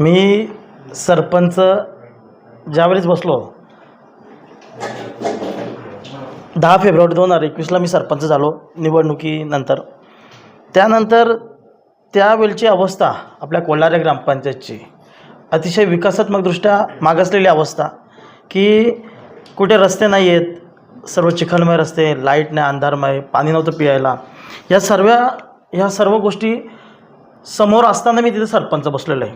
मी सरपंच ज्यावेळेस बसलो दहा फेब्रुवारी दोन हजार एकवीसला मी सरपंच झालो निवडणुकीनंतर. त्यानंतर त्यावेळची अवस्था आपल्या कोल्हारे ग्रामपंचायतची अतिशय विकासात्मकदृष्ट्या मागासलेली अवस्था की कुठे रस्ते नाही आहेत सर्व चिखलमय रस्ते लाइट नाही अंधारमय पाणी नव्हतं पियायला. या सर्व ह्या सर्व गोष्टी समोर असताना मी तिथे सरपंच बसलेलो आहे.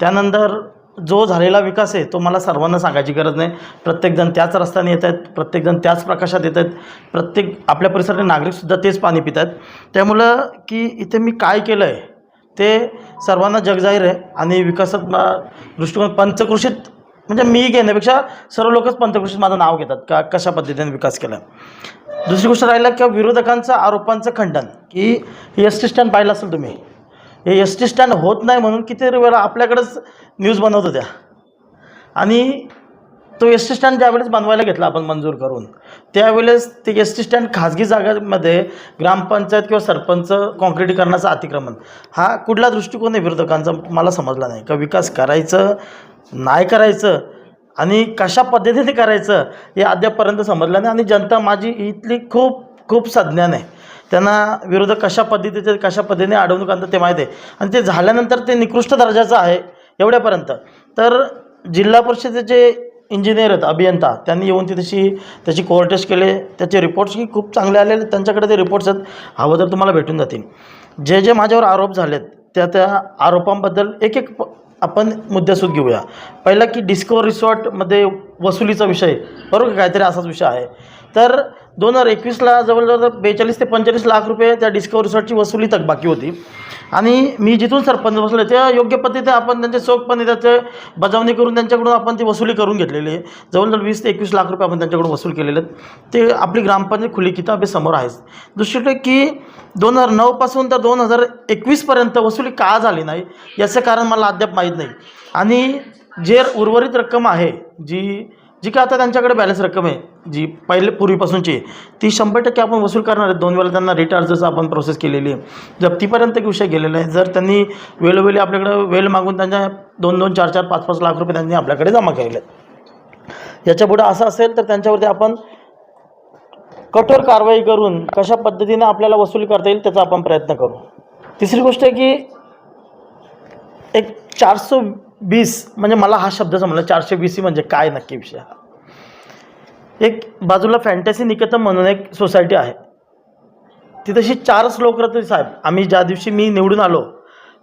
त्यानंतर जो झालेला विकास आहे तो मला सर्वांना सांगायची गरज नाही. प्रत्येकजण त्याच रस्त्याने येत आहेत प्रत्येकजण त्याच प्रकाशात येत आहेत. प्रत्येक आपल्या परिसरातील नागरिकसुद्धा तेच पाणी पित आहेत. त्यामुळं की इथे मी काय केलं आहे ते सर्वांना जगजाहीर आहे आणि विकासात दृष्टिकोन पंचकृषीत म्हणजे मी घेण्यापेक्षा सर्व लोकच पंचकृषीत माझं नाव घेतात का कशा पद्धतीने विकास केला. दुसरी गोष्ट राहिला किंवा विरोधकांचं आरोपांचं खंडन की एस टी स्टँड पाहिलं असेल तुम्ही. हे एस टी स्टँड होत नाही म्हणून कितीतरी वेळा आपल्याकडंच न्यूज बनवत होत्या. आणि तो एस टी स्टँड ज्यावेळेस बनवायला घेतला आपण मंजूर करून त्यावेळेस ते एस टी स्टँड खाजगी जागांमध्ये ग्रामपंचायत किंवा सरपंच काँक्रिटीकरणाचं अतिक्रमण हा कुठला दृष्टिकोन आहे विरोधकांचा? मला समजला नाही. का विकास करायचं नाही करायचं आणि कशा पद्धतीने करायचं हे अद्यापपर्यंत समजलं नाही. आणि जनता माझी इथली खूप खूप सज्ञान आहे. त्यांना विरोधक कशा पद्धतीचे कशा पद्धतीने अडवणूक आणतात ते माहीत आहे. आणि ते झाल्यानंतर ते निकृष्ट दर्जाचं आहे एवढ्यापर्यंत. तर जिल्हा परिषदेचे इंजिनियर आहेत अभियंता त्यांनी येऊन तिथेशी त्याची कोअर टेस्ट केले. त्याचे रिपोर्ट्सही खूप चांगले आलेले त्यांच्याकडे ते रिपोर्ट्स आहेत. हवं तर तुम्हाला भेटून जातील. जे जे माझ्यावर आरोप झालेत त्या त्या आरोपांबद्दल एक एक आपण मुद्द्यासूद घेऊया. पहिला की डिस्कवर रिसॉर्टमध्ये वसुलीचा विषय बरोबर? काहीतरी असाच विषय आहे. तर दोन हजार एकवीसला जवळजवळ बेचाळीस ते पंचेचाळीस लाख रुपये त्या डिस्कवर रिसॉर्टची वसुली तक बाकी होती. आणि मी जिथून सरपंच बसले त्या योग्य पद्धतीने आपण त्यांचे चोखपणे त्याचे बजावणी करून त्यांच्याकडून आपण ती वसुली करून घेतलेली आहे. जवळजवळ वीस ते एकवीस लाख रुपये आपण त्यांच्याकडून वसूल केलेले आहेत. ते आपली ग्रामपंचायत खुली किताब हे समोर आहेच दुसरीकडे की दोन हजार नऊपासून तर दोन हजार एकवीसपर्यंत वसुली का झाली नाही याचं कारण मला अद्याप माहीत नाही. आणि जे उर्वरित रक्कम आहे जी जी काय आता त्यांच्याकडे बॅलन्स रक्कम आहे जी पहिले पूर्वीपासूनची ती शंभर टक्के आपण वसूल करणार आहे. दोन वेळा त्यांना रिटार्जचं आपण प्रोसेस केलेली आहे. जप्तीपर्यंत विषय गेलेला आहे जर त्यांनी वेळोवेळी आपल्याकडं वेळ मागून त्यांच्या दोन दोन चार चार पाच पाच लाख रुपये त्यांनी आपल्याकडे जमा केलेले आहेत. याच्यापुढं असं असेल तर त्यांच्यावरती आपण कठोर कारवाई करून कशा पद्धतीने आपल्याला वसूल करता येईल त्याचा आपण प्रयत्न करू. तिसरी गोष्ट आहे की एक चारशे वीस म्हणजे मला हा शब्द समजला चारशे वीस म्हणजे काय नक्की विषय हा? एक बाजूला फॅन्टॅसी निकेतन म्हणून एक सोसायटी आहे. तिथेशी चारच लोक राहते साहेब. आम्ही ज्या दिवशी मी निवडून आलो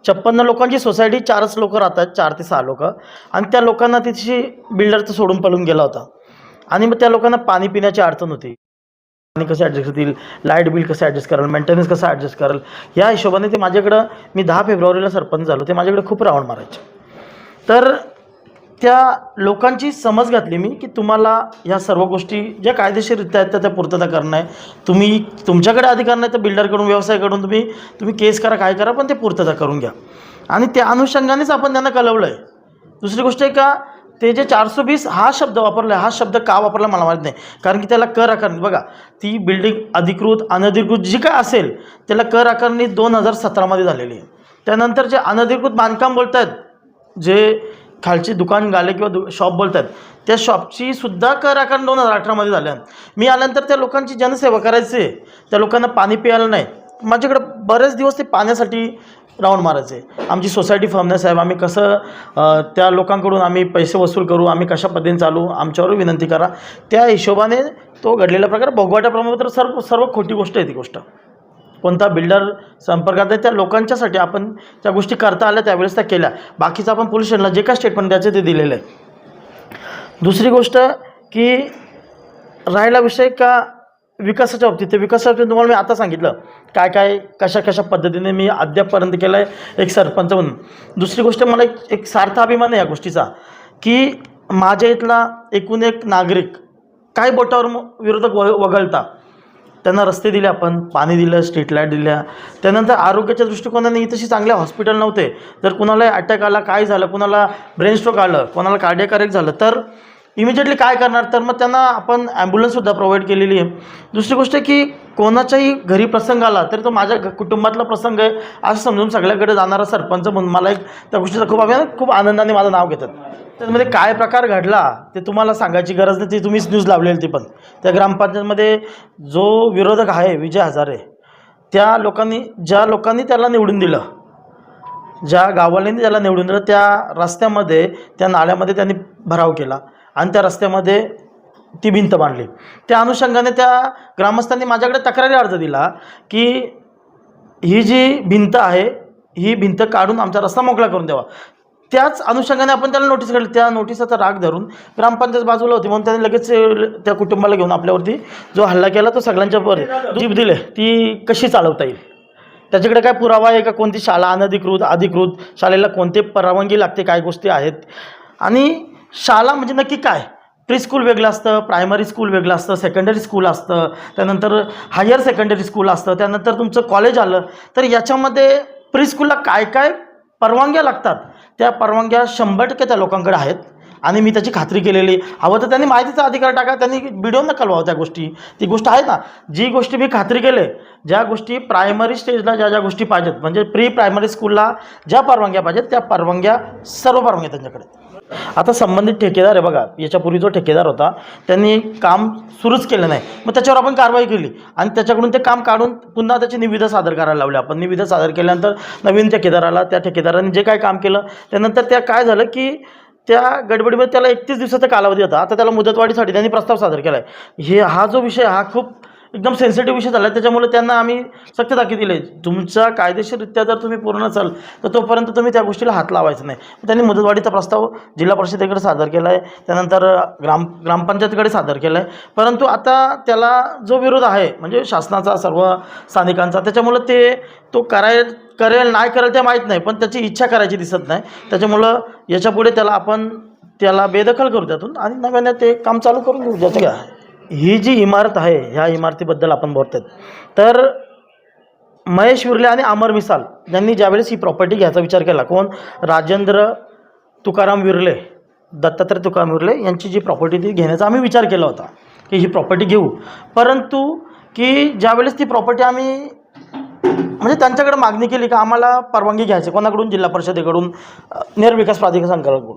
छप्पन्न लोकांची सोसायटी चारच लोक राहतात चार ते सहा लोक. आणि त्या लोकांना तिथेशी बिल्डरचं सोडून पळून गेला होता. आणि मग त्या लोकांना पाणी पिण्याची अडचण होती. पाणी कसं ॲडजस्ट होतील? लाइट बिल कसं ॲडजस्ट कराल? मेंटेनन्स कसं ॲडजस्ट कराल? या हिशोबाने ते माझ्याकडं मी दहा फेब्रुवारीला सरपंच झालो. ते माझ्याकडे खूप राऊंड मारायचे. तर त्या लोकांची समज घातली मी की तुम्हाला ह्या सर्व गोष्टी ज्या कायदेशीररित्या आहेत त्या त्या पूर्तता करणं आहे. तुम्ही तुमच्याकडे अधिकार नाही तर बिल्डरकडून व्यवसायाकडून तुम्ही तुम्ही केस करा काय करा पण ते पूर्तता करून घ्या. आणि त्या अनुषंगानेच आपण त्यांना कळवलं आहे दुसरी गोष्ट आहे का ते जे चारशे वीस हा शब्द वापरला आहे हा शब्द का वापरला मला माहीत नाही. कारण की त्याला कर आकारणी बघा ती बिल्डिंग अधिकृत अनधिकृत जी काय असेल त्याला कर आकारणी दोन हजार सतरामध्ये झालेली आहे. त्यानंतर जे अनधिकृत बांधकाम बोलत आहेत जे खालची दुकान गाले किंवा दु शॉप बोलत आहेत त्या शॉपची सुद्धा कर आकारणी दोन हजार अठरामध्ये झाल्या. मी आल्यानंतर त्या लोकांची जनसेवा करायची. त्या लोकांना पाणी प्यायला नाही. माझ्याकडे बरेच दिवस ते पाण्यासाठी राऊंड मारायचे. आमची सोसायटी फर्मने साहेब आम्ही कसं त्या लोकांकडून आम्ही पैसे वसूल करू आम्ही कशा पद्धतीने चालू आमच्यावर विनंती करा. त्या हिशोबाने तो घडलेला प्रकार भोगवाटा प्रमाणपत्र सर्व सर्व खोटी गोष्ट आहे ती गोष्ट. कोणता बिल्डर संपर्कात आहे त्या लोकांच्यासाठी आपण त्या गोष्टी करता आल्या त्यावेळेस त्या केल्या. बाकीचं आपण पोल्युशनला जे काय स्टेटमेंट द्यायचं ते दिलेलं आहे. दुसरी गोष्ट की राहिला विषय का विकासाच्या बाबतीत? ते विकासाच्या बाबतीत तुम्हाला मी आता सांगितलं. काय काय कशा कशा पद्धतीने मी अद्यापपर्यंत केलं आहे एक सरपंच म्हणून. दुसरी गोष्ट मला एक एक सार्थ अभिमान आहे या गोष्टीचा की माझ्या इथला एकूण एक नागरिक काय बोटावर विरोधक व वगळता त्यांना रस्ते दिले आपण पाणी दिलं स्ट्रीट लाइट दिल्या. त्यानंतर आरोग्याच्या दृष्टिकोनाने तशी चांगले हॉस्पिटल नव्हते. जर कुणाला अटॅक आला काय झालं कुणाला ब्रेन स्ट्रोक आलं कोणाला कार्डियक झालं तर इमिजिएटली काय करणार? तर मग त्यांना आपण ॲम्ब्युलन्ससुद्धा प्रोव्हाइड केलेली आहे. दुसरी गोष्ट की कोणाच्याही घरी प्रसंग आला तरी तो माझ्या घ- कुटुंबातला प्रसंग आहे. असं समजून सगळ्याकडे जाणारा सरपंच म्हणून मला एक त्या गोष्टीचा खूप अभिमान खूप आनंदाने माझं नाव घेतात. त्यामध्ये काय प्रकार घडला ते तुम्हाला सांगायची गरज नाही. ती तुम्हीच न्यूज लावलेली ती पण. त्या ग्रामपंचायतमध्ये जो विरोधक आहे विजय हजारे त्या लोकांनी ज्या लोकांनी त्याला निवडून दिलं ज्या गावाल्यांनी त्याला निवडून दिलं त्या रस्त्यामध्ये त्या नाल्यामध्ये त्यांनी भराव केला. आणि त्या रस्त्यामध्ये ती भिंत बांधली. त्या अनुषंगाने त्या ग्रामस्थांनी माझ्याकडे तक्रारी अर्ज दिला की ही जी भिंत आहे ही भिंत काढून आमचा रस्ता मोकळा करून द्यावा. त्याच अनुषंगाने आपण त्याला नोटीस काढली. त्या नोटिसाचा राग धरून ग्रामपंचायत बाजूला होती. म्हणून त्यांनी लगेच त्या कुटुंबाला घेऊन आपल्यावरती जो हल्ला केला तो सगळ्यांच्या वर जीप दिले ती कशी चालवता येईल? त्याच्याकडे काय पुरावा आहे का? कोणती शाळा अनधिकृत अधिकृत शाळेला कोणते परवानगी लागते? काय गोष्टी आहेत? आणि शाळा म्हणजे नक्की काय? प्री स्कूल वेगळं असतं प्रायमरी स्कूल वेगळं असतं सेकंडरी स्कूल असतं त्यानंतर हायर सेकंडरी स्कूल असतं त्यानंतर तुमचं कॉलेज आलं तर याच्यामध्ये प्री स्कूलला काय काय परवानग्या लागतात? त्या परवानग्या शंभर टक्के त्या लोकांकडे आहेत आणि मी त्याची खात्री केलेली. हवं तर त्यांनी माहितीचा अधिकार टाका त्यांनी व्हिडिओ न कळवावं त्या गोष्टी. ती गोष्ट आहे ना जी गोष्टी मी खात्री केले ज्या गोष्टी प्रायमरी स्टेजला ज्या ज्या गोष्टी पाहिजेत म्हणजे प्री प्रायमरी स्कूलला ज्या परवानग्या पाहिजेत त्या परवानग्या सर्व परवानग्या त्यांच्याकडे आता संबंधित ठेकेदार आहे बघा याच्यापूर्वी जो ठेकेदार होता त्यांनी काम सुरूच केलं नाही. मग त्याच्यावर आपण कारवाई केली. आणि त्याच्याकडून ते काम काढून पुन्हा त्याची निविदा सादर करायला लावली आपण निविदा सादर केल्यानंतर नवीन ठेकेदाराला त्या ठेकेदाराने जे काय काम केलं त्यानंतर त्या काय झालं की त्या गडबडीमध्ये त्याला एकतीस दिवसाचा कालावधी होता. आता त्याला मुदतवाढीसाठी त्यांनी प्रस्ताव सादर केला आहे हे हा जो विषय हा खूप एकदम सेन्सिटिव्ह विषय झाला आहे त्याच्यामुळे त्यांना आम्ही सक्त ताकीद दिली. तुमचा कायदेशीररित्या जर तुम्ही पूर्ण असाल तर तोपर्यंत तुम्ही त्या गोष्टीला हात लावायचा नाही. त्यांनी मुदतवाढीचा प्रस्ताव जिल्हा परिषदेकडे सादर केला आहे त्यानंतर ग्राम ग्रामपंचायतीकडे सादर केला आहे परंतु आता त्याला जो विरोध आहे म्हणजे शासनाचा सर्व स्थानिकांचा त्याच्यामुळं ते तो कराय करेल नाही करेल ते माहीत नाही पण त्याची इच्छा करायची दिसत नाही. त्याच्यामुळं याच्यापुढे त्याला आपण त्याला बेदखल करू त्यातून आणि नव्याने ते काम चालू करून घेऊ ज्याचं काय ही जी इमारत आहे ह्या इमारतीबद्दल आपण बोलतात तर महेश विर्ले आणि अमर मिसाल यांनी ज्यावेळेस ही प्रॉपर्टी घ्यायचा विचार केला कोण? राजेंद्र तुकाराम विर्ले दत्तात्रय तुकाराम विर्ले यांची जी प्रॉपर्टी ती घेण्याचा आम्ही विचार केला होता की ही प्रॉपर्टी घेऊ. परंतु की ज्यावेळेस ती प्रॉपर्टी आम्ही म्हणजे त्यांच्याकडे मागणी केली का आम्हाला परवानगी घ्यायची कोणाकडून? जिल्हा परिषदेकडून निर्विकास नगरविकास प्राधिकरणाकडून.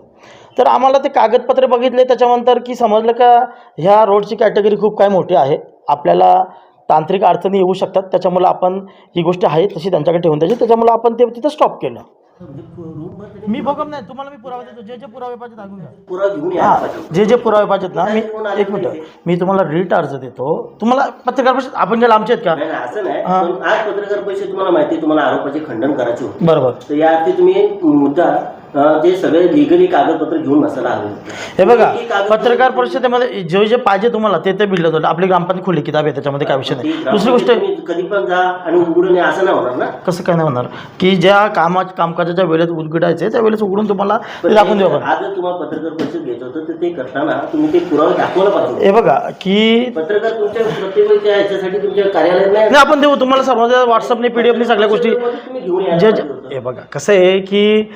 तर आम्हाला ते कागदपत्रे बघितले त्याच्यानंतर की समजलं का ह्या रोडची कॅटेगरी खूप काय मोठी आहे. आपल्याला तांत्रिक अडचणी येऊ शकतात त्याच्यामुळं आपण ही गोष्ट आहे तशी त्यांच्याकडे ठेवून द्यायची. त्याच्यामुळं आपण ते तिथं स्टॉप केलं. मी भोगम नाही तुम्हाला मी पुरावे देतो. जे जे पुरावे पाहिजे सांगून घ्या. पुरा घेऊन या. हां जे जे पुरावे पाहिजेत ना मी एक मिनटं. मी तुम्हाला रिट अर्ज देतो. तुम्हाला पत्रकार परिषद आपण जे लांबचे आहेत का? असं नाही. आज पत्रकार परिषद तुम्हाला माहिती तुम्हाला आरोपाचे खंडन करायचे बरोबर. तर या तुम्ही मुद्दा जे सगळे लिगली कागदपत्र घेऊन नसायला हवे होते. हे बघा ती कागदपत्र- पत्रकार परिषदेमध्ये जे जे पाहिजे तुम्हाला ते ते बिल्ड होतं. आपली ग्रामपंचायत खुली किताब आहे त्याच्यामध्ये काय विषय नाही. दुसरी गोष्ट तुम्ही कधी पण जा आणि उघडून या असं नाही होणार ना? कसं काय नाही होणार? की ज्या कामा कामकाजाच्या वेळेत उघडायचे त्या वेळेस उघडून तुम्हाला ते दाखवून देऊ आपण. आज जर तुम्हाला पत्रकार परिषद घ्यायचं होतं तर ते करताना तुम्ही ते पुरावे दाखवलं पाहिजे हे बघा की पत्रकार तुमच्या प्रत्येक वेळच्या ह्याच्यासाठी तुमच्या कार्यालयात नाही. नाही आपण देऊ. तुम्हाला सर्व व्हॉट्सअपने पी डी एफने सगळ्या गोष्टी तुम्ही घेऊन यायला जे पाहिजे जे- होतं. हे बघा कसं आहे की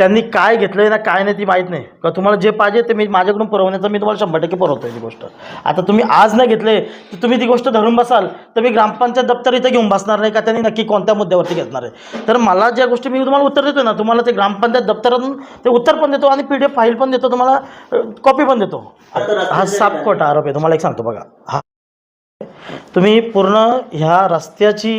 त्यांनी काय घेतलंय ना काय नाही ती माहीत नाही. का तुम्हाला जे पाहिजे ते मी माझ्याकडून पुरवण्याचं मी तुम्हाला शंभर टक्के पुरवतोय ती गोष्ट. आता तुम्ही आज नाही घेतले तर तुम्ही ती गोष्ट धरून बसाल तर मी ग्रामपंचायत दप्तर इथं घेऊन बसणार नाही का? त्यांनी नक्की कोणत्या मुद्द्यावरती घेतणार आहे? तर मला ज्या गोष्टी मी तुम्हाला उत्तर देतो ना तुम्हाला ते ग्रामपंचायत दप्तरातून ते उत्तर पण देतो आणि पी डी एफ फाईल पण देतो तुम्हाला कॉपी पण देतो. हा साप खोटा आरोप आहे तुम्हाला एक सांगतो बघा. हा. तुम्ही पूर्ण ह्या रस्त्याची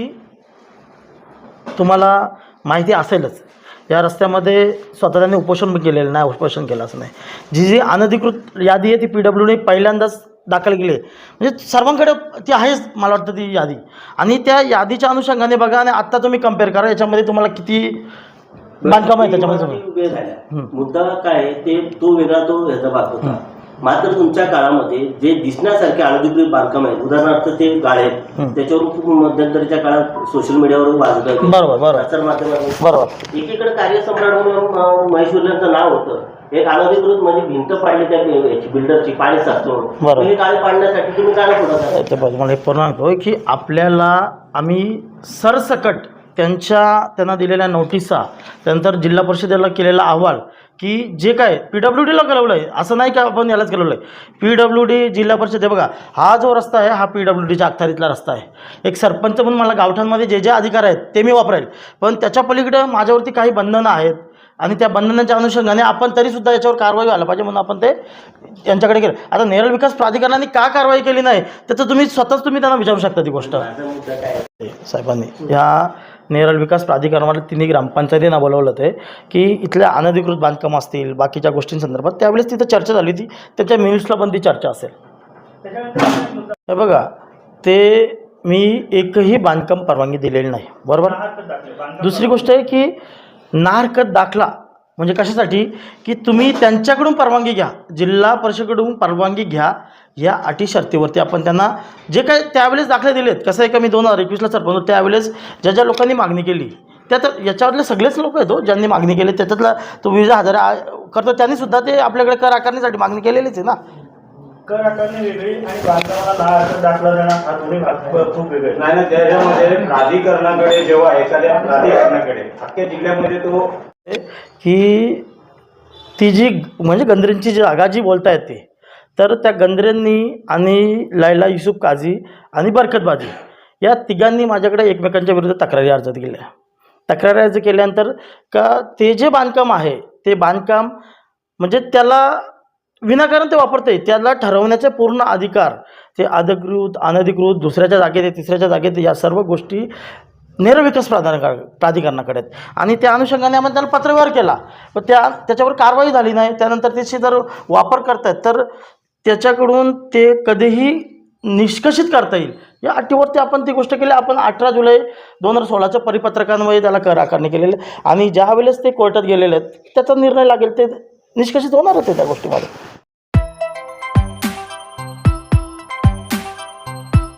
तुम्हाला माहिती असेलच. या रस्त्यामध्ये स्वतः त्यांनी उपोषण केलेलं नाही उपोषण केलं असं नाही. जी जी अनधिकृत यादी आहे ती पी डब्ल्यूने पहिल्यांदाच दाखल केली आहे. म्हणजे सर्वांकडे ती आहेच मला वाटतं ती यादी. आणि त्या यादीच्या अनुषंगाने बघा आणि आत्ता तुम्ही कंपेअर करा याच्यामध्ये तुम्हाला किती बांधकाम आहे त्याच्यामध्ये मुद्दा काय ते तो वेगळा तो ह्याचा भाग होता. मात्र तुमच्या काळामध्ये जे दिसण्यासारखे अनधिकृत बांधकाम आहेत उदाहरणार्थ ते गाळे. त्याच्यावर खूप मध्यंतरीच्या काळात सोशल मीडियावर वाजत बरोबर बरोबर. प्रसार माध्यमातून. बरोबर. एकीकडे कार्यसम्राट म्हणून अं, महेश नाव होतं. एक अनधिकृत म्हणजे भिंत पाडली त्या याची बिल्डरची पाणी साचतो बरोबर. हे गाळे पाडण्यासाठी तुम्ही काय पुढे पूर्ण सांगतो की आपल्याला आम्ही सरसकट त्यांच्या त्यांना दिलेल्या नोटिसा त्यानंतर जिल्हा परिषदेला केलेला अहवाल की जे काय पी डब्ल्यू डीला कळवलं आहे. असं नाही का आपण यालाच कळवलं आहे. पी डब्ल्यू डी जिल्हा परिषद हे बघा हा जो रस्ता आहे हा पी डब्ल्यू डीच्या अखत्यारीतला रस्ता आहे. एक सरपंच म्हणून मला गावठांमध्ये जे जे अधिकार आहेत ते मी वापरेल. पण त्याच्या पलीकडे माझ्यावरती काही बंधनं आहेत आणि त्या बंधनाच्या अनुषंगाने आपण तरीसुद्धा याच्यावर कारवाई व्हायला पाहिजे म्हणून आपण ते यांच्याकडे केलं. आता नेरळ विकास प्राधिकरणाने का कारवाई केली नाही त्याचं तुम्ही स्वतःच तुम्ही त्यांना विचारू शकता ती गोष्ट. आहे? साहेबांनी या नेरळ विकास प्राधिकरणाला तिन्ही ग्रामपंचायतींना बोलवलं ते की इथल्या अनधिकृत बांधकाम असतील बाकीच्या गोष्टींसंदर्भात. त्यावेळेस तिथं चर्चा झाली होती. त्याच्या मिनिट्सला पण ती चर्चा असेल. हे बघा ते मी एकही बांधकाम परवानगी दिलेली नाही. बरोबर? दुसरी गोष्ट आहे की नाहरकत दाखला म्हणजे कशासाठी? की तुम्ही त्यांच्याकडून परवानगी घ्या. जिल्हा परिषदेकडून परवानगी घ्या. या अटी शर्तीवरती आपण त्यांना जे काय त्यावेळेस दाखले दिलेत कसं आहे का मी दोन हजार एकवीसला सरपंच होतो, त्यावेळेस ज्या ज्या लोकांनी मागणी केली त्या तर याच्यावरले सगळेच लोक आहेत हो ज्यांनी मागणी केली त्याच्यातला तो वीस हजार करतो त्यांनी सुद्धा ते आपल्याकडे कर आकारण्यासाठी मागणी केलेलीच आहे ना कर आकारणी वेगळी आणि बांधकामाला दहा हजार दाखला देणार हा दोन्ही भाग खूप वेगळे आहेत. नाही ना त्याच्यामध्ये प्राधिकरणाकडे जेव्हा एखाद्या प्राधिकरणाकडे अख्ख्या जिल्ह्यामध्ये तो की ती जी म्हणजे गंद्रेंची जी जागा जी बोलतायत ते तर त्या गंद्रेंनी आणि लायला युसुफ काझी आणि बरकत बाजी या तिघांनी माझ्याकडे एकमेकांच्या विरुद्ध तक्रारी अर्ज केल्या. तक्रारी अर्ज केल्यानंतर का ते जे बांधकाम आहे ते बांधकाम म्हणजे त्याला विनाकारण ते वापरते त्याला ठरवण्याचे पूर्ण अधिकार ते अधिकृत अनधिकृत दुसऱ्याच्या जागेत तिसऱ्याच्या जागेत या सर्व गोष्टी निर्विकास प्राधान प्राधिकरणाकडे आहेत. आणि त्या अनुषंगाने आम्ही त्याला पत्रव्यवहार केला. पण त्या त्याच्यावर कारवाई झाली नाही. त्यानंतर त्याची जर वापर करतायत. तर त्याच्याकडून ते कधीही निष्कषित करता येईल या अटीवरती आपण ती गोष्ट केली आपण अठरा जुलै दोन हजार सोळाच्या परिपत्रकांमध्ये त्याला कर आकारणी केलेली आहे. आणि ज्या वेळेस ते कोर्टात गेलेले आहेत त्याचा निर्णय लागेल ते निष्कषित होणारच होते त्या गोष्टीमध्ये